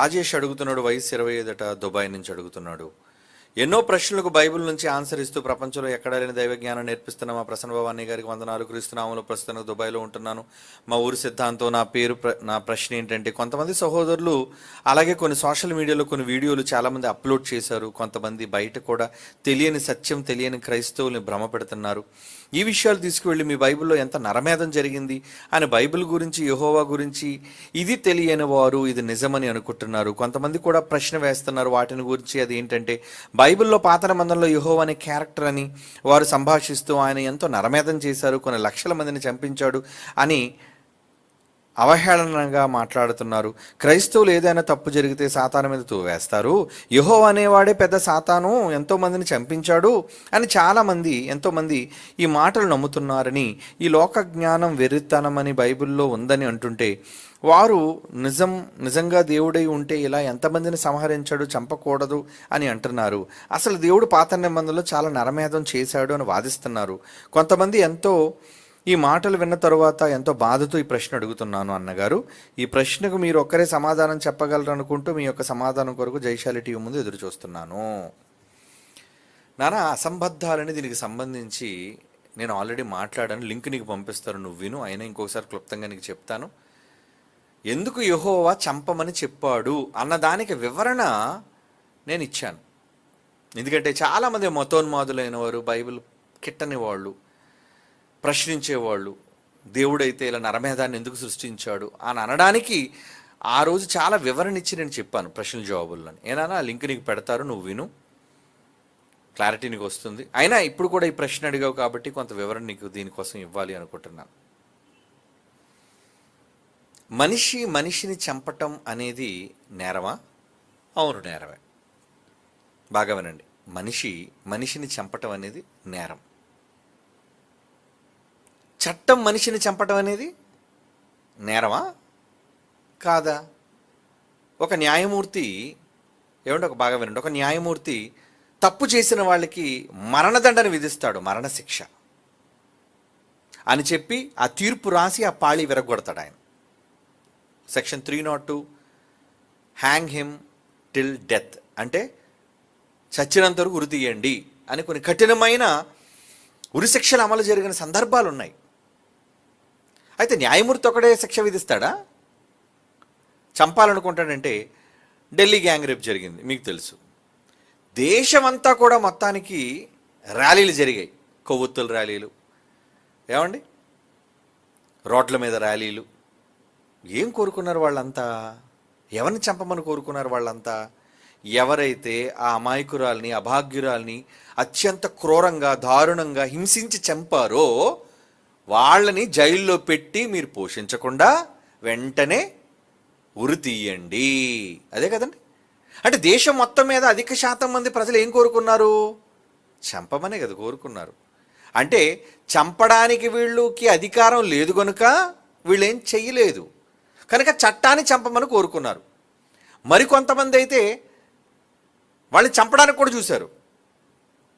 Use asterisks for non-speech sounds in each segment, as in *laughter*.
రాజేష్ అడుగుతున్నాడు వయసు ఇరవై ఐదట దుబాయ్ నుంచి అడుగుతున్నాడు. ఎన్నో ప్రశ్నలకు బైబిల్ నుంచి ఆన్సర్ ఇస్తూ ప్రపంచంలో ఎక్కడ లేని దైవజ్ఞానం నేర్పిస్తున్న మా ప్రసన్న భవానీ గారికి వందనాలు. క్రీస్తునామంలో ప్రస్తుతం దుబాయ్లో ఉంటున్నాను. మా ఊరి సిద్ధాంతం నా పేరు ప్ర- నా ప్రశ్న ఏంటంటే కొంతమంది సహోదరులు అలాగే కొన్ని సోషల్ మీడియాలో కొన్ని వీడియోలు చాలామంది అప్లోడ్ చేశారు. కొంతమంది బయట కూడా తెలియని సత్యం తెలియని క్రైస్తవుల్ని భ్రమ పెడుతున్నారు ఈ విషయాలు తీసుకువెళ్ళి మీ బైబిల్లో ఎంత నరమేధం జరిగింది? అని బైబిల్ గురించి యహోవా గురించి ఇది తెలియని వారు ఇది నిజమని అనుకుంటున్నారు. కొంతమంది కూడా ప్రశ్న వేస్తున్నారు. వాటిని గురించి అది ఏంటంటే బైబిల్లో పాత నిబంధనలో యుహో అనే క్యారెక్టర్ అని వారు సంభాషిస్తూ ఆయన ఎంతో నరమేధం చేశారు కొన్ని లక్షల మందిని చంపించాడు అని అవహేళనంగా మాట్లాడుతున్నారు. క్రైస్తవులు ఏదైనా తప్పు జరిగితే సాతాను మీద తూవేస్తారు. యహో అనేవాడే పెద్ద సాతాను ఎంతో మందిని చంపించాడు అని చాలామంది ఎంతోమంది ఈ మాటలు నమ్ముతున్నారని ఈ లోక జ్ఞానం వెర్రితనమని బైబిల్లో ఉందని అంటుంటే వారు నిజం నిజంగా దేవుడై ఉంటే ఇలా ఎంతమందిని సంహరించాడు చంపకూడదు అని అంటున్నారు. అసలు దేవుడు పాత నిబంధనలో చాలా నరమేధం చేశాడు అని వాదిస్తున్నారు. కొంతమంది ఎంతో ఈ మాటలు విన్న తరువాత ఎంతో బాధతో ఈ ప్రశ్న అడుగుతున్నాను అన్నగారు. ఈ ప్రశ్నకు మీరు ఒక్కరే సమాధానం చెప్పగలరు అనుకుంటూ మీ యొక్క సమాధానం కొరకు జైశాలి టీవీ ముందు ఎదురు చూస్తున్నాను. నానా అసంబద్ధాలని దీనికి సంబంధించి నేను ఆల్రెడీ మాట్లాడాను. లింక్ నీకు పంపిస్తారు నువ్వు విను. అయినా ఇంకొకసారి క్లుప్తంగా నీకు చెప్తాను. ఎందుకు యహోవా చంపమని చెప్పాడు అన్నదానికి వివరణ నేను ఇచ్చాను. ఎందుకంటే చాలామంది మతోన్మాదులైన వారు బైబిల్ కిట్టని వాళ్ళు ప్రశ్నించేవాళ్ళు దేవుడైతే ఇలా నరమేధాన్ని ఎందుకు సృష్టించాడు? అని అనడానికి ఆ రోజు చాలా వివరణ ఇచ్చి నేను చెప్పాను ప్రశ్నల జవాబుల్లో ఏనా ఆ లింక్ నీకు పెడతారు నువ్వు విను. క్లారిటీ నీకు వస్తుంది. అయినా ఇప్పుడు కూడా ఈ ప్రశ్న అడిగావు కాబట్టి కొంత వివరణ నీకు దీనికోసం ఇవ్వాలి అనుకుంటున్నాను. మనిషి మనిషిని చంపటం అనేది నేరమా? అవును నేరమే. బాగా వినండి. మనిషి మనిషిని చంపటం అనేది నేరం. చట్టం మనిషిని చంపటం అనేది నేరమా? కాదా? ఒక న్యాయమూర్తి ఏమంటే ఒక బాగా వినండి ఒక న్యాయమూర్తి తప్పు చేసిన వాళ్ళకి మరణదండను విధిస్తాడు మరణశిక్ష. అని చెప్పి ఆ తీర్పు రాసి ఆ పాళి విరగొడతాడు ఆయన. Section three not to hang him till death. అంటే చచ్చినంత వరకు ఉరి తీయండి అని కొన్ని కఠినమైన ఉరిశిక్షలు అమలు జరిగిన సందర్భాలు ఉన్నాయి అయితే న్యాయమూర్తి ఒకడే శిక్ష విధిస్తాడా? చంపాలనుకుంటాడంటే ఢిల్లీ గ్యాంగ్ రేప్ జరిగింది మీకు తెలుసు. దేశమంతా కూడా మొత్తానికి ర్యాలీలు జరిగాయి కొవ్వొత్తుల ర్యాలీలు. ఏమండి? రోడ్ల మీద ర్యాలీలు. ఏం కోరుకున్నారు వాళ్ళంతా? ఎవరిని చంపమని కోరుకున్నారు వాళ్ళంతా? ఎవరైతే ఆ అమాయకురాల్ని అభాగ్యురాల్ని అత్యంత క్రూరంగా దారుణంగా హింసించి చంపారో వాళ్ళని జైల్లో పెట్టి మీరు పోషించకుండా వెంటనే ఉరి తీయండి. అదే కదండి? అంటే దేశం మొత్తం మీద అధిక శాతం మంది ప్రజలు ఏం కోరుకున్నారు? చంపమనే కదా కోరుకున్నారు. అంటే చంపడానికి వీళ్ళకి అధికారం లేదు కనుక వీళ్ళేం చెయ్యలేదు. కనుక చట్టాన్ని చంపమని కోరుకున్నారు. మరికొంతమంది అయితే వాళ్ళని చంపడానికి కూడా చూశారు.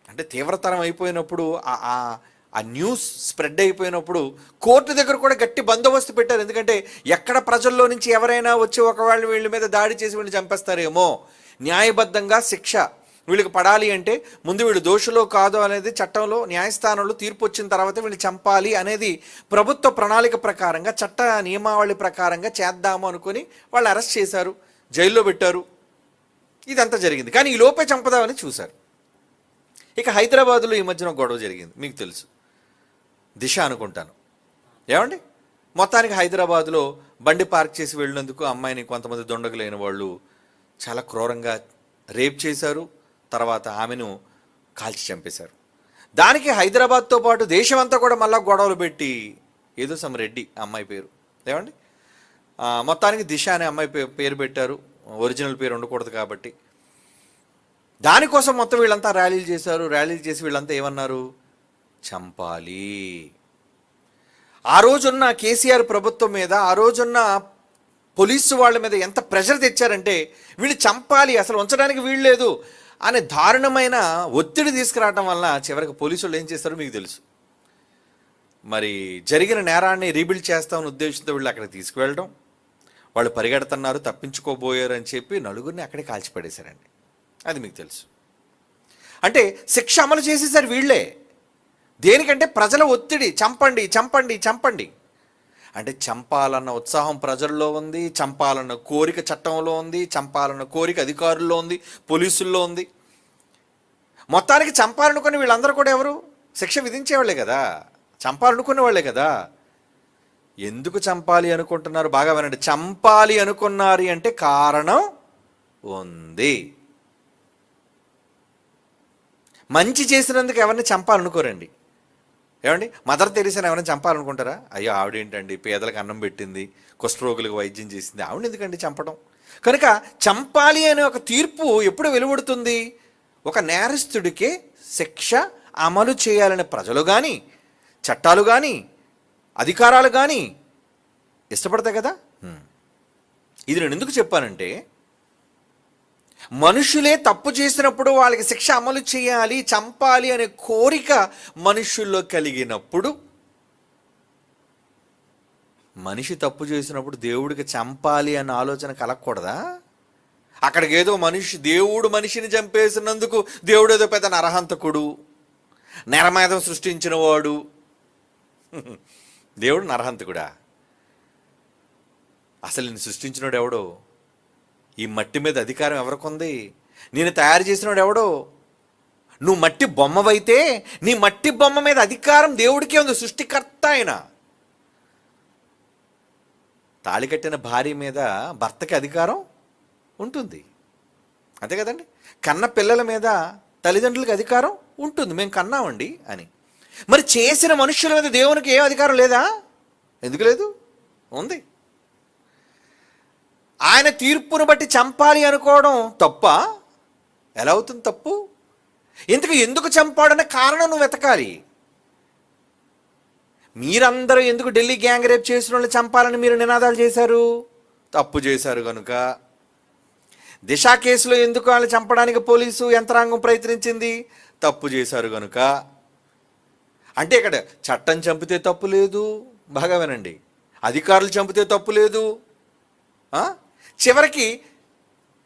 అంటే తీవ్రతరం అయిపోయినప్పుడు ఆ- ఆ న్యూస్ స్ప్రెడ్ అయిపోయినప్పుడు కోర్టు దగ్గర కూడా గట్టి బందోబస్తు పెట్టారు. ఎందుకంటే ఎక్కడ ప్రజల్లో నుంచి ఎవరైనా వచ్చి ఒకవేళ వీళ్ళ మీద దాడి చేసి వీళ్ళని చంపేస్తారేమో. న్యాయబద్ధంగా శిక్ష. వీళ్ళకి పడాలి అంటే ముందు వీళ్ళు దోషులో కాదు అనేది చట్టంలో న్యాయస్థానంలో తీర్పు వచ్చిన తర్వాత వీళ్ళు చంపాలి అనేది ప్రభుత్వ ప్రణాళిక ప్రకారంగా చట్ట నియమావళి ప్రకారంగా చేద్దాము అనుకుని వాళ్ళు అరెస్ట్ చేశారు. జైల్లో పెట్టారు. ఇదంతా జరిగింది. కానీ ఈ లోపే చంపదామని చూశారు. ఇక హైదరాబాద్లో ఈ మధ్యన గొడవ జరిగింది. మీకు తెలుసు. దిశ అనుకుంటాను. ఏమండి? మొత్తానికి హైదరాబాద్లో బండి పార్క్ చేసి వెళ్ళినందుకు అమ్మాయిని కొంతమంది దొండగులైన వాళ్ళు చాలా క్రూరంగా రేప్ చేశారు. తర్వాత ఆమెను కాల్చి చంపేశారు. దానికి హైదరాబాద్తో పాటు దేశమంతా కూడా మళ్ళా గొడవలు పెట్టి ఏదో సమ్ రెడ్డి అమ్మాయి పేరు. ఏమండి? మొత్తానికి దిశ అనే అమ్మాయి పేరు పెట్టారు. ఒరిజినల్ పేరు ఉండకూడదు కాబట్టి. దానికోసం మొత్తం వీళ్ళంతా ర్యాలీలు చేశారు. ర్యాలీలు చేసి వీళ్ళంతా ఏమన్నారు? చంపాలి. ఆ రోజున్న కేసీఆర్ ప్రభుత్వం మీద ఆ రోజున్న పోలీసు వాళ్ళ మీద ఎంత ప్రెషర్ తెచ్చారంటే వీళ్ళు చంపాలి అసలు ఉంచడానికి వీల్లేదు అనే దారుణమైన ఒత్తిడి తీసుకురావటం వల్ల చివరికి పోలీసులు ఏం చేస్తారో మీకు తెలుసు. మరి జరిగిన నేరాన్ని రీబిల్డ్ చేస్తామని ఉద్దేశంతో వీళ్ళు అక్కడ తీసుకువెళ్ళడం వాళ్ళు పరిగెడుతున్నారు తప్పించుకోబోయారు అని చెప్పి నలుగురిని అక్కడే కాల్చిపడేశారండి. అది మీకు తెలుసు. అంటే శిక్ష అమలు చేసేసారు వీళ్ళే. దేనికంటే ప్రజల ఒత్తిడి చంపండి చంపండి చంపండి. అంటే చంపాలన్న ఉత్సాహం ప్రజల్లో ఉంది చంపాలన్న కోరిక చట్టంలో ఉంది చంపాలన్న కోరిక అధికారుల్లో ఉంది పోలీసుల్లో ఉంది. మొత్తానికి చంపాలనుకుని వీళ్ళందరూ కూడా ఎవరు? శిక్ష విధించేవాళ్ళే కదా. చంపాలనుకునే వాళ్ళే కదా. ఎందుకు చంపాలి అనుకుంటున్నారు? బాగా వినండి. చంపాలి అనుకున్నారు అంటే కారణం ఉంది. మంచి చేసినందుకు ఎవరిని చంపాలనుకోరండి? ఏమండి? మదర్ తెరీసాని ఎవరైనా చంపాలనుకుంటారా? అయ్యో ఆవిడేంటండి? పేదలకు అన్నం పెట్టింది కుష్ఠరోగులకు వైద్యం చేసింది. ఆవిడ ఎందుకండి చంపడం? కనుక చంపాలి అనే ఒక తీర్పు ఎప్పుడు వెలువడుతుంది? ఒక నేరస్తుడికే శిక్ష అమలు చేయాలని ప్రజలు కానీ చట్టాలు కానీ అధికారాలు కానీ ఇష్టపడతాయి కదా? ఇది నేను ఎందుకు చెప్పానంటే మనుషులే తప్పు చేసినప్పుడు వాళ్ళకి శిక్ష అమలు చేయాలి చంపాలి అనే కోరిక మనుషుల్లో కలిగినప్పుడు మనిషి తప్పు చేసినప్పుడు దేవుడికి చంపాలి అన్న ఆలోచన కలగకూడదా? అక్కడికి ఏదో మనిషి దేవుడు మనిషిని చంపేసినందుకు దేవుడు ఏదో పెద్ద నరహంతకుడు నరమేధం సృష్టించిన వాడు. *laughs* దేవుడు నరహంతకుడా? అసలు నేను సృష్టించినోడు ఎవడో? ఈ మట్టి మీద అధికారం ఎవరికుంది? నేను తయారు చేసినాడు ఎవడో? నువ్వు మట్టి బొమ్మవైతే నీ మట్టి బొమ్మ మీద అధికారం దేవుడికే ఉంది సృష్టికర్త ఆయన. తాళి కట్టిన భార్య మీద భర్తకి అధికారం ఉంటుంది. అంతే కదండి? కన్న పిల్లల మీద తల్లిదండ్రులకి అధికారం ఉంటుంది. మేము కన్నామండి అని. మరి చేసిన మనుషుల మీద దేవునికి ఏం అధికారం లేదా? ఎందుకు లేదు? ఉంది. ఆయన తీర్పును బట్టి చంపాలి అనుకోవడం తప్ప? ఎలా అవుతుంది తప్పు? ఇంతకు ఎందుకు చంపాడనే కారణం నువ్వు వెతకాలి. మీరందరూ ఎందుకు ఢిల్లీ గ్యాంగ్ రేప్ చేసిన వాళ్ళు చంపాలని మీరు నినాదాలు చేశారు? తప్పు చేశారు కనుక దిశ కేసులో ఎందుకు వాళ్ళు చంపడానికి పోలీసు యంత్రాంగం ప్రయత్నించింది? తప్పు చేశారు కనుక అంటే ఇక్కడ చట్టం చంపితే తప్పు లేదు బాగా వినండి. అధికారులు చంపితే తప్పు లేదు. చివరికి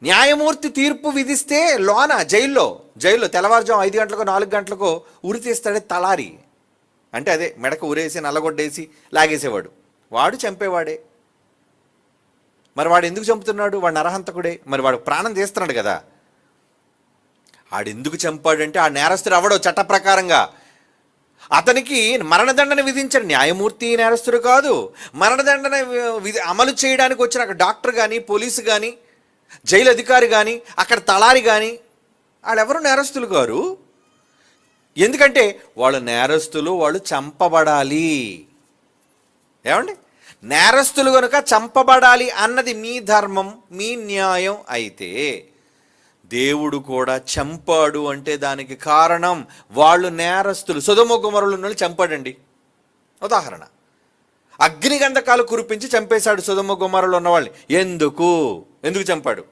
న్యాయమూర్తి తీర్పు విధిస్తే లోన జైల్లో జైల్లో తెల్లవారుజాము ఐదు గంటలకు నాలుగు గంటలకు ఉరి తీస్తాడే తలారి. అంటే అదే మెడకు ఉరేసి నల్లగొడ్డేసి లాగేసేవాడు. వాడు చంపేవాడే. మరి వాడు ఎందుకు చంపుతున్నాడు? వాడు నరహంతకుడే. మరి వాడు ప్రాణం తీస్తున్నాడు కదా. ఆడెందుకు చంపాడంటే ఆ నేరస్తుడు అవడో చట్ట ప్రకారంగా అతనికి మరణదండన విధించిన న్యాయమూర్తి నేరస్తుడు కాదు. మరణదండన విధి అమలు చేయడానికి వచ్చిన అక్కడ డాక్టర్ కానీ పోలీసు కానీ జైలు అధికారి కానీ అక్కడ తలారి కానీ వాళ్ళెవరు నేరస్తులు గారు? ఎందుకంటే వాళ్ళు నేరస్తులు వాళ్ళు చంపబడాలి. ఏమండి? నేరస్తులు కనుక చంపబడాలి అన్నది మీ ధర్మం మీ న్యాయం అయితే దేవుడు కూడా చంపాడు అంటే దానికి కారణం వాళ్ళు నేరస్తులు. సుధమ కుమారులు చంపాడండి. ఉదాహరణ. అగ్నిగంధకాలు కురిపించి చంపేశాడు సుధమ గుమారులు ఉన్నవాళ్ళని ఎందుకు? ఎందుకు చంపాడు?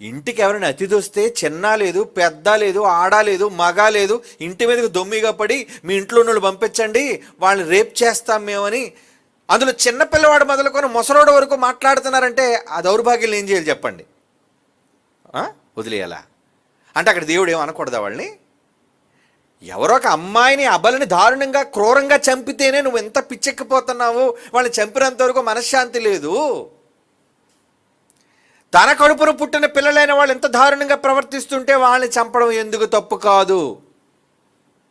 ఇంటికి ఎవరైనా అతిథి వస్తే చిన్న లేదు పెద్ద లేదు ఆడ లేదు మగ లేదు ఇంటి మీదకి దొమ్మిగా పడి మీ ఇంట్లో ఉన్న వాళ్ళు పంపించండి వాళ్ళని రేప్ చేస్తాం మేమని అందులో చిన్న పిల్లవాడు మొదలుకొని ముసలోడు వరకు మాట్లాడుతున్నారంటే ఆ దౌర్భాగ్యం ఏం చేయాలి చెప్పండి? వదిలేయాలా? అంటే అక్కడ దేవుడు ఏమనకూడదా వాళ్ళని? ఎవరో ఒక అమ్మాయిని అబలని దారుణంగా క్రూరంగా చంపితేనే నువ్వు ఎంత పిచ్చెక్కిపోతున్నావు? వాళ్ళని చంపినంత వరకు మనశ్శాంతి లేదు. తన కడుపును పుట్టిన పిల్లలైన వాళ్ళు ఎంత దారుణంగా ప్రవర్తిస్తుంటే వాళ్ళని చంపడం ఎందుకు తప్పు కాదు?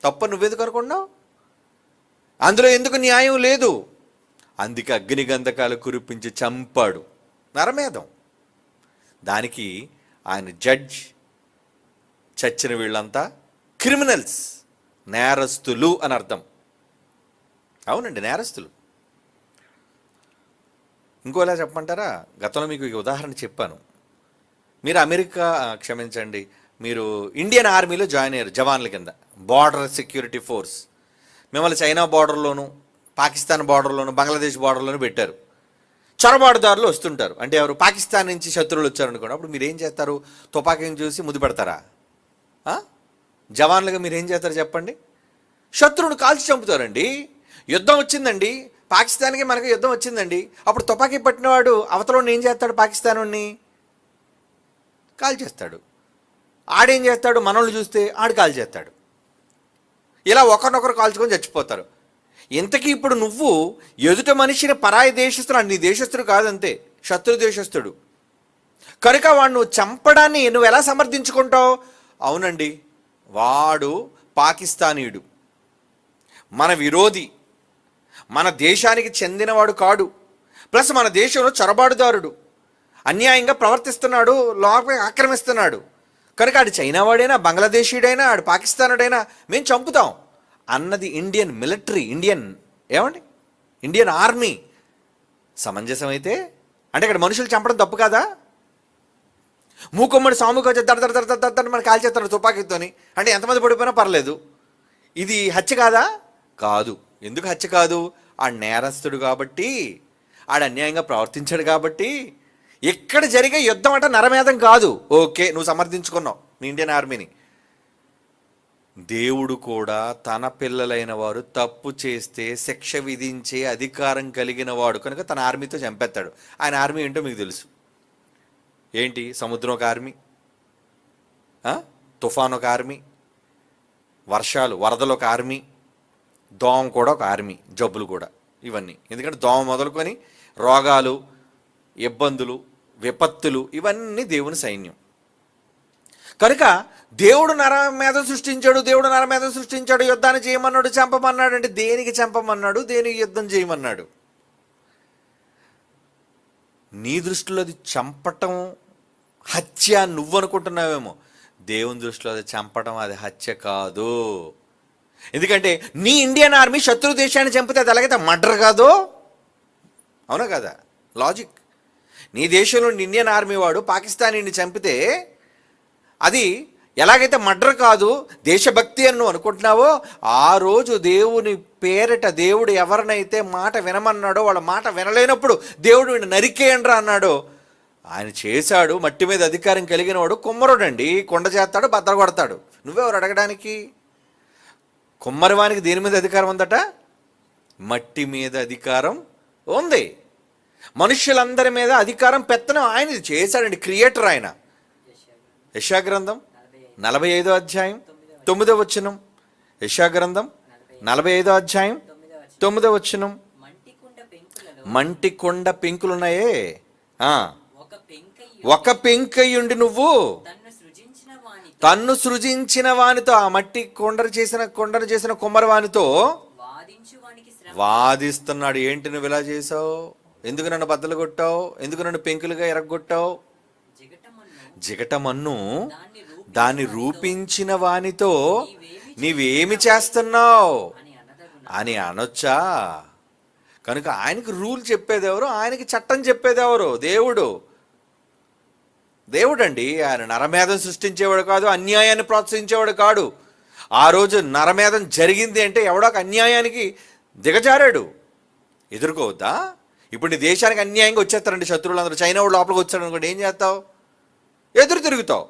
తప్పు నువ్వెందుకు అనుకున్నావు అందులో ఎందుకు న్యాయం లేదు? అందుకే అగ్నిగంధకాలు కురిపించి చంపాడు. నరమేధం. దానికి ఆయన జడ్జ్ చచ్చిన వీళ్ళంతా క్రిమినల్స్ నేరస్తులు అని అర్థం. అవునండి నేరస్తులు. ఇంకోలా చెప్పమంటారా? గతంలో మీకు ఈ ఉదాహరణ చెప్పాను. మీరు అమెరికా క్షమించండి మీరు ఇండియన్ ఆర్మీలో జాయిన్ అయ్యారు జవాన్ల కింద. బార్డర్ సెక్యూరిటీ ఫోర్స్ మిమ్మల్ని చైనా బార్డర్లోను పాకిస్తాన్ బార్డర్లోను బంగ్లాదేశ్ బార్డర్లోను పెట్టారు. చొరబాటుదారులు వస్తుంటారు. అంటే ఎవరు పాకిస్తాన్ నుంచి శత్రువులు వచ్చారనుకోండి అప్పుడు మీరు ఏం చేస్తారు? తుపాకీని చూసి ముద్దు పెడతారా? జవాన్లుగా మీరు ఏం చేస్తారు చెప్పండి? శత్రువుని కాల్చి చంపుతారండి. యుద్ధం వచ్చిందండి. పాకిస్తాన్కి మనకు యుద్ధం వచ్చిందండి. అప్పుడు తుపాకీ పట్టినవాడు అవతలని ఏం చేస్తాడు? పాకిస్తాను కాల్ చేస్తాడు ఆడేం చేస్తాడు? మనల్ని చూస్తే ఆడు కాల్ చేస్తాడు ఇలా ఒకరినొకరు కాల్చుకొని చచ్చిపోతారు. ఇంతకీ ఇప్పుడు నువ్వు ఎదుట మనిషిని పరాయి దేశస్తుడు నీ దేశస్తుడు కాదంతే శత్రు దేశస్తుడు కనుక వాడు నువ్వు చంపడాన్ని నువ్వు ఎలా సమర్థించుకుంటావు? అవునండి వాడు పాకిస్తానీయుడు. మన విరోధి మన దేశానికి చెందినవాడు కాడు. ప్లస్ మన దేశంలో చొరబాటుదారుడు. అన్యాయంగా ప్రవర్తిస్తున్నాడు లోపల ఆక్రమిస్తున్నాడు. కనుక ఆడు చైనా వాడైనా బంగ్లాదేశీయుడైనా ఆడు పాకిస్తానుడైనా మేము చంపుతాం. అన్నది ఇండియన్ మిలిటరీ ఇండియన్ ఏమండి? Indian army. సమంజసం అయితే అంటే ఇక్కడ మనుషులు చంపడం తప్పు కాదా? మూకొమ్మడి సాముకు వచ్చి దడ దడ దడ దడ మన కాల్చేస్తాడు తుపాకీతోని. అంటే ఎంతమంది పడిపోయినా పర్లేదు. ఇది హత్య కాదా? కాదు. ఎందుకు హత్య కాదు? ఆ నేరస్తుడు కాబట్టి ఆడ అన్యాయంగా ప్రవర్తించాడు కాబట్టి ఎక్కడ జరిగే యుద్ధం అంటే నరమేధం కాదు. ఓకే నువ్వు సమర్థించుకున్నావు మీ ఇండియన్ ఆర్మీని. దేవుడు కూడా తన పిల్లలైన వారు తప్పు చేస్తే శిక్ష విధించే అధికారం కలిగిన వాడు. కనుక తన ఆర్మీతో చంపేస్తాడు. ఆయన ఆర్మీ ఏంటో మీకు తెలుసు. ఏంటి? సముద్రం ఒక ఆర్మీ? తుఫాన్ ఒక ఆర్మీ? వర్షాలు వరదలు ఒక ఆర్మీ? దోమ కూడా ఒక ఆర్మీ. జబ్బులు కూడా. ఇవన్నీ. ఎందుకంటే దోమ మొదలుకొని రోగాలు ఇబ్బందులు విపత్తులు ఇవన్నీ దేవుని సైన్యం. కనుక దేవుడు నరమేధం సృష్టించాడు దేవుడు నరమేధం సృష్టించాడు యుద్ధాన్ని చేయమన్నాడు చంపమన్నాడు అంటే దేనికి చంపమన్నాడు దేనికి యుద్ధం చేయమన్నాడు? నీ దృష్టిలో అది చంపటం హత్య నువ్వనుకుంటున్నావేమో. నువ్వు అనుకుంటున్నావేమో దేవుని దృష్టిలో అది చంపటం అది హత్య కాదు. ఎందుకంటే నీ ఇండియన్ ఆర్మీ శత్రు దేశాన్ని చంపితే అది అలాగైతే మర్డర్ కాదో? అవునా కదా? లాజిక్. నీ దేశంలో ఇండియన్ ఆర్మీ వాడు పాకిస్తానీని చంపితే అది ఎలాగైతే మర్డర్ కాదు దేశభక్తి అని నువ్వు అనుకుంటున్నావో ఆ రోజు దేవుని పేరిట దేవుడు ఎవరినైతే మాట వినమన్నాడో వాళ్ళ మాట వినలేనప్పుడు దేవుడు వీడిని నరికేయండ్రా అన్నాడు. ఆయన చేశాడు మట్టి మీద అధికారం కలిగిన వాడు కుమ్మరుడండి. కొండ చేస్తాడు బద్దలు కొడతాడు నువ్వెవరు అడగడానికి? కుమ్మరివానికి దేని మీద అధికారం ఉందట? మట్టి మీద అధికారం ఉంది. మనుషులందరి మీద అధికారం పెత్తనం ఆయన చేశాడండి క్రియేటర్ ఆయన. యశాగ్రంథం నలభై ఐదో అధ్యాయం తొమ్మిదో వచనం. యశాగ్రంథం నలభై ఐదో అధ్యాయం తొమ్మిదో వచనం. మంటి కుండ కొండ పెంకులున్నాయే ఒక పెంకయ్యుండి నువ్వు తన్ను సృజించిన వానితో ఆ మట్టి కొండను చేసిన కొండను చేసిన కుమ్మరవానితో వాదిస్తున్నాడు. ఏంటి నువ్వు ఇలా చేసావు? ఎందుకు నన్ను బద్దలు కొట్టావు? ఎందుకు నన్ను పెంకులుగా ఎరగొట్టావు? జిగటమన్ను దాన్ని రూపి దాన్ని రూపించిన వానితో నీవేమి చేస్తున్నావు? అని అనొచ్చా? కనుక ఆయనకి రూల్ చెప్పేది ఎవరు ఆయనకి చట్టం చెప్పేది ఎవరు దేవుడు. దేవుడండి. ఆయన నరమేధం సృష్టించేవాడు కాదు అన్యాయాన్ని ప్రోత్సహించేవాడు కాడు. ఆ రోజు నరమేధం జరిగింది అంటే ఎవడో ఒక అన్యాయానికి దిగజారాడు. ఎదుర్కోవద్దా? ఇప్పుడు నీ దేశానికి అన్యాయంగా వచ్చేస్తారండి శత్రువులందరూ. చైనా వాడు లోపలికి వచ్చాడు అనుకోండి ఏం చేస్తావు? ఎదురు తిరుగుతావు.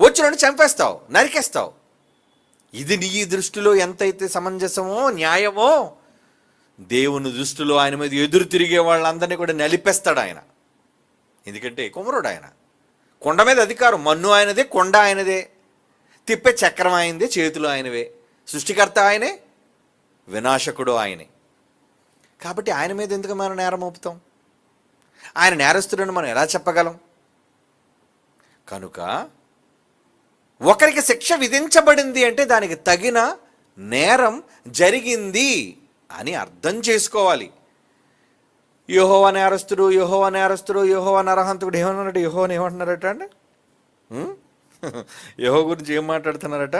వచ్చిన చంపేస్తావు నరికేస్తావు. ఇది నీ దృష్టిలో ఎంతైతే సమంజసమో న్యాయమో దేవుని దృష్టిలో ఆయన మీద ఎదురు తిరిగే వాళ్ళందరినీ కూడా నలిపేస్తాడు ఆయన. ఎందుకంటే కుమరుడు ఆయన. కొండ మీద అధికారం మన్ను ఆయనదే కొండ ఆయనదే. తిప్పే చక్రం ఆయనదే చేతులు ఆయనవే. సృష్టికర్త ఆయనే వినాశకుడు ఆయనే. కాబట్టి ఆయన మీద ఎందుకు మనం నేరం మోపుతాం ఆయన నేరస్తుడని మనం ఎలా చెప్పగలం? కనుక ఒకరికి శిక్ష విధించబడింది అంటే దానికి తగిన నేరం జరిగింది అని అర్థం చేసుకోవాలి. యహోవ నేరస్తుడు యహోవ నేరస్తుడు యహోవ నరహంతుడు ఏమన్నాడు యహోని ఏమంటున్నారట అండి ఉం? *laughs* యహో గురించి ఏం మాట్లాడుతున్నారట?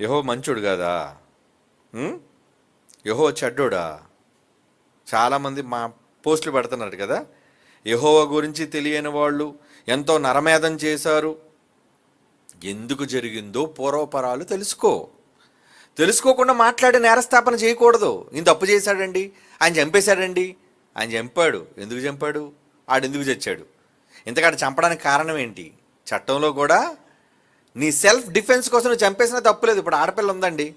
యహో మంచుడు కదా? యహో చెడ్డోడా? చాలామంది మా పోస్టులు పెడుతున్నారు కదా? యహోవ గురించి తెలియని వాళ్ళు ఎంతో నరమేధం చేశారు. ఎందుకు జరిగిందో పూర్వపరాలు తెలుసుకో. తెలుసుకోకుండా మాట్లాడి నేరస్థాపన చేయకూడదు. ఈయన తప్పు చేశాడండి. ఆయన చంపేశాడండి. ఆయన చంపాడు. ఎందుకు చంపాడు? ఆడెందుకు చచ్చాడు? ఇంతకాడ చంపడానికి కారణం ఏంటి? చట్టంలో కూడా నీ సెల్ఫ్ డిఫెన్స్ కోసం నువ్వు చంపేసినా తప్పులేదు ఇప్పుడు ఆడపిల్ల ఉందండి.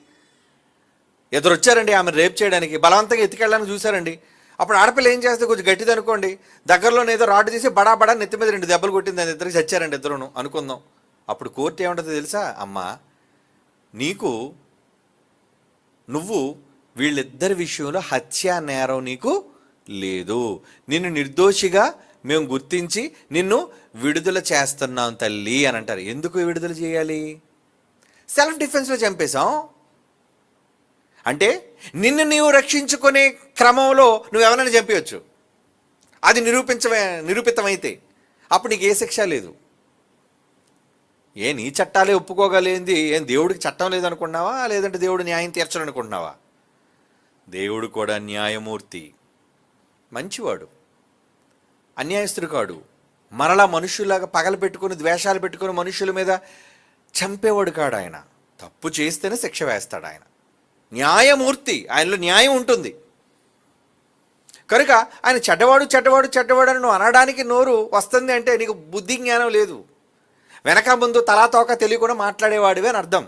ఎదురొచ్చారండి ఆమె రేప్ చేయడానికి. బలవంతంగా ఎత్తుకెళ్ళాలని చూశారండి. అప్పుడు ఆడపిల్ల ఏం చేస్తే కొంచెం గట్టిది అనుకోండి. దగ్గరలోనే ఏదో రాడ్ తీసి బడా బడా నెత్తి మీద రెండు దెబ్బలు కొట్టింది అని ఇద్దరికి చచ్చారండి ఇద్దరును. అనుకుందాం. అప్పుడు కోర్టు ఏమంటుందో తెలుసా? అమ్మా నీకు నువ్వు వీళ్ళిద్దరి విషయంలో హత్యా నేరం నీకు లేదు. నిన్ను నిర్దోషిగా మేము గుర్తించి నిన్ను విడుదల చేస్తున్నాం తల్లి అని అంటారు. ఎందుకు విడుదల చేయాలి? సెల్ఫ్ డిఫెన్స్లో చంపేశాం. అంటే నిన్ను నీవు రక్షించుకునే క్రమంలో నువ్వు ఎవరైనా చంపేయచ్చు. అది నిరూపించ నిరూపితమైతే అప్పుడు నీకు ఏ శిక్ష లేదు. ఏ నీ చట్టాలే ఒప్పుకోగలేంది ఏం దేవుడికి చట్టం లేదనుకున్నావా? లేదంటే దేవుడు న్యాయం తీర్చాలనుకుంటున్నావా దేవుడు కూడా న్యాయమూర్తి. మంచివాడు. అన్యాయస్తుడు కాడు. మరలా మనుషులాగా పగలు పెట్టుకుని ద్వేషాలు పెట్టుకుని మనుషుల మీద చంపేవాడు కాడు ఆయన. తప్పు చేస్తేనే శిక్ష వేస్తాడు ఆయన. న్యాయమూర్తి. ఆయనలో న్యాయం ఉంటుంది. కనుక ఆయన చెడ్డవాడు చెడ్డవాడు చెడ్డవాడు అని నువ్వు అనడానికి నోరు వస్తుంది అంటే నీకు బుద్ధి జ్ఞానం లేదు. వెనక ముందు తలా తోక తెలియకుండా మాట్లాడేవాడివి అని అర్థం.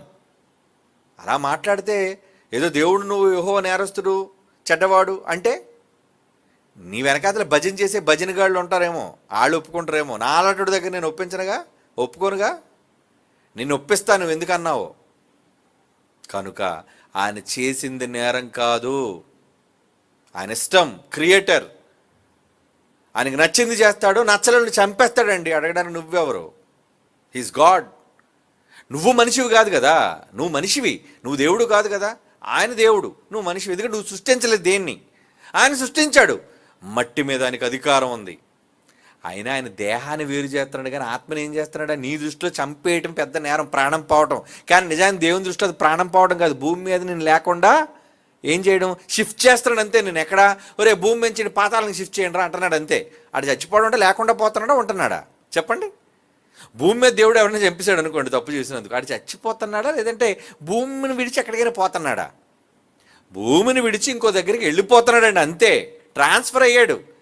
అలా మాట్లాడితే ఏదో దేవుడు నువ్వు యహో నేరస్తుడు చెడ్డవాడు అంటే నీ వెనకాతల భజన చేసే భజనగాళ్ళు ఉంటారేమో వాళ్ళు ఒప్పుకుంటారేమో. నా అలాంటి దగ్గర నేను ఒప్పించనుగా? ఒప్పుకోనుగా? నిన్ను ఒప్పిస్తాను నువ్వు కనుక ఆయన చేసింది నేరం కాదు. ఆయన ఇష్టం క్రియేటర్. ఆయనకి నచ్చింది చేస్తాడు నచ్చలని చంపేస్తాడండి. అడగడానికి నువ్వెవరు? హీస్ గాడ్ నువ్వు మనిషివి కాదు కదా. నువ్వు మనిషివి. నువ్వు దేవుడు కాదు కదా. ఆయన దేవుడు. నువ్వు మనిషివి. ఎందుకంటే నువ్వు సృష్టించలేదు దేన్ని? ఆయన సృష్టించాడు. మట్టి మీద ఆయనకు అధికారం ఉంది. అయినా ఆయన దేహాన్ని వేరు చేస్తున్నాడు కానీ ఆత్మని ఏం చేస్తున్నాడు నీ దృష్టిలో చంపేయటం పెద్ద నేరం ప్రాణం పోవటం. కానీ నిజానికి దేవుని దృష్టిలో అది ప్రాణం పోవడం కాదు. భూమి మీద నేను లేకుండా ఏం చేయడం? షిఫ్ట్ చేస్తున్నాడు అంతే. నేను ఎక్కడ? ఒరే భూమి నుంచి పాతాలను షిఫ్ట్ చేయండి రా అంటున్నాడు అంతే. అటు చచ్చిపోవడం అంటే లేకుండా పోతున్నాడా ఉంటున్నాడా? చెప్పండి. భూమి మీద దేవుడు ఎవరైనా చంపేశాడు అనుకోండి తప్పు చేసినందుకు. అటు చచ్చిపోతున్నాడా లేదంటే భూమిని విడిచి ఎక్కడికైనా పోతున్నాడా? భూమిని విడిచి ఇంకో దగ్గరికి వెళ్ళిపోతున్నాడండి అంతే. ట్రాన్స్ఫర్ అయ్యాడు.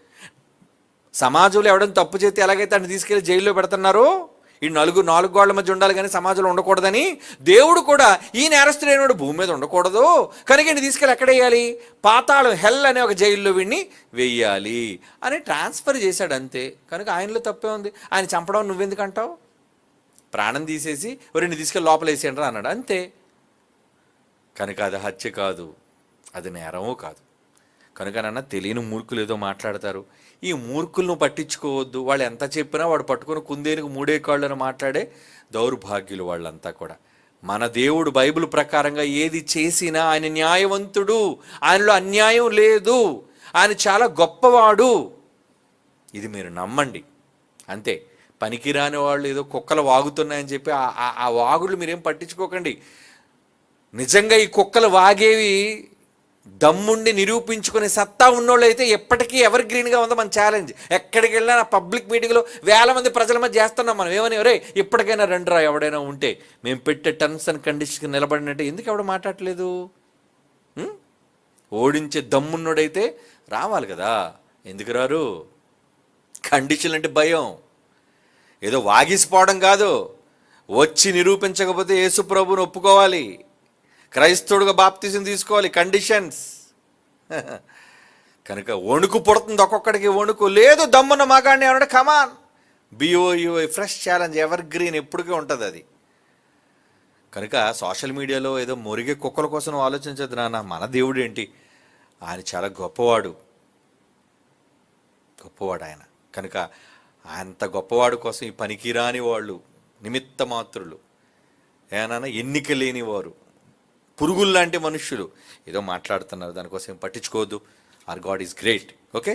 సమాజంలో ఎవడైనా తప్పు చేస్తే ఎలాగైతే ఆయన తీసుకెళ్ళి జైల్లో పెడుతున్నారో? ఈ నలుగురు నాలుగు గోళ్ళ మధ్య ఉండాలి కానీ సమాజంలో ఉండకూడదని దేవుడు కూడా ఈ నేరస్తుడైనడు భూమి మీద ఉండకూడదు. కనుక ఈయన తీసుకెళ్ళి ఎక్కడ వేయాలి? పాతాళం హెల్ అనే ఒక జైల్లో వీడిని వెయ్యాలి అని ట్రాన్స్ఫర్ చేశాడు అంతే. కనుక ఆయనలో తప్పే ఉంది. ఆయన చంపడం నువ్వెందుకు అంటావు ప్రాణం తీసేసి రెండు తీసుకెళ్ళి లోపల వేసేయండి అన్నాడు. అంతే. కనుక అది హత్య కాదు. అది నేరము కాదు. కనుక నాన్న తెలియని మూర్ఖులు ఏదో మాట్లాడతారు. ఈ మూర్ఖులను పట్టించుకోవద్దు. వాళ్ళు ఎంత చెప్పినా వాడు పట్టుకుని కుందేనికి మూడే కాళ్ళని మాట్లాడే దౌర్భాగ్యులు వాళ్ళంతా కూడా. మన దేవుడు బైబిల్ ప్రకారంగా ఏది చేసినా ఆయన న్యాయవంతుడు. ఆయనలో అన్యాయం లేదు. ఆయన చాలా గొప్పవాడు. ఇది మీరు నమ్మండి. అంతే. పనికిరాని వాళ్ళు ఏదో కుక్కలు వాగుతున్నాయని చెప్పి ఆ- ఆ- ఆ వాగులు మీరేం పట్టించుకోకండి. నిజంగా ఈ కుక్కలు వాగేవి దమ్ముండి నిరూపించుకునే సత్తా ఉన్నోళ్ళైతే ఎప్పటికీ ఎవర్ గ్రీన్గా ఉందో మన ఛాలెంజ్ ఎక్కడికి వెళ్ళినా పబ్లిక్ మీటింగ్లో వేల మంది ప్రజల మధ్య చేస్తున్నాం మనం. ఏమని? ఒరే ఇప్పటికైనా రండిరా ఎవడైనా ఉంటే. మేము పెట్టే టర్మ్స్ అండ్ కండిషన్ నిలబడినట్టే. ఎందుకు ఎవడ మాట్లాడలేదు? ఓడించే దమ్మున్నోడైతే రావాలి కదా. ఎందుకు రారు? కండిషన్ అంటే భయం. ఏదో వాగిసిపోవడం కాదు. వచ్చి నిరూపించకపోతే యేసుప్రభుని ఒప్పుకోవాలి. క్రైస్తవుడుగా బాప్తిజం తీసుకోవాలి కండిషన్స్ *laughs* కనుక వణుకు పుడుతుంది ఒక్కొక్కడికి వణుకు లేదు దమ్మున్న మగాడిని ఏమన్నా కమాన్ బిఓయూఐ ఫ్రెష్ ఛాలెంజ్ ఎవర్ గ్రీన్ ఎప్పటికీ ఉంటుంది అది. కనుక సోషల్ మీడియాలో ఏదో మురిగే కుక్కల కోసం ఆలోచించదు నాన్న మన దేవుడు ఏంటి? ఆయన చాలా గొప్పవాడు. గొప్పవాడు ఆయన. కనుక అంత గొప్పవాడు కోసం ఈ పనికిరాని వాళ్ళు నిమిత్త మాత్రులు. ఏమన్నా ఎన్నిక లేని పురుగుల్లాంటి మనుష్యులు. ఏదో మాట్లాడుతున్నారు దానికోసం పట్టించుకోవద్దు. Or God is great okay